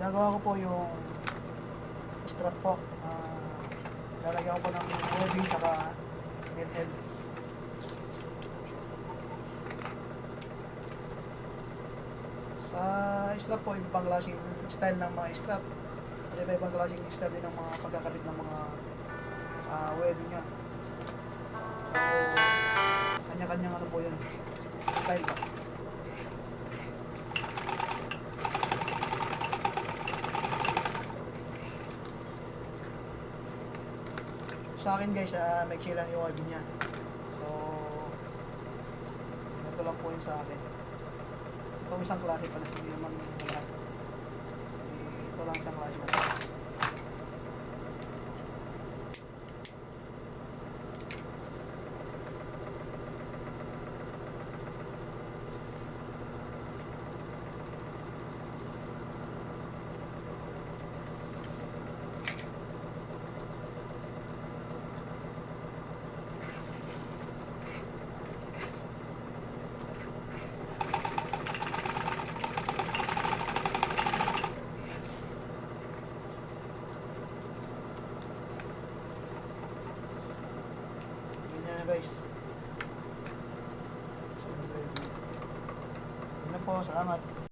ginagawa ko po yung strap po. Ah, lalagyan ko po ng webbing saka metal. Sa strap po, ibang klaseng style ng mga strap. At iba ibang klaseng style din ng mga pagkakabit ng mga ah, webbing niya. So, kanya-kanyang ano po yun. Style ba? Sa akin guys, uh, may lang yung webbing niya. So, ito lang po yun sa akin. Itong isang klase pala, hindi naman lahat. Eh, Ito lang isang klase na. Yun na guys. So, yun na po, salamat.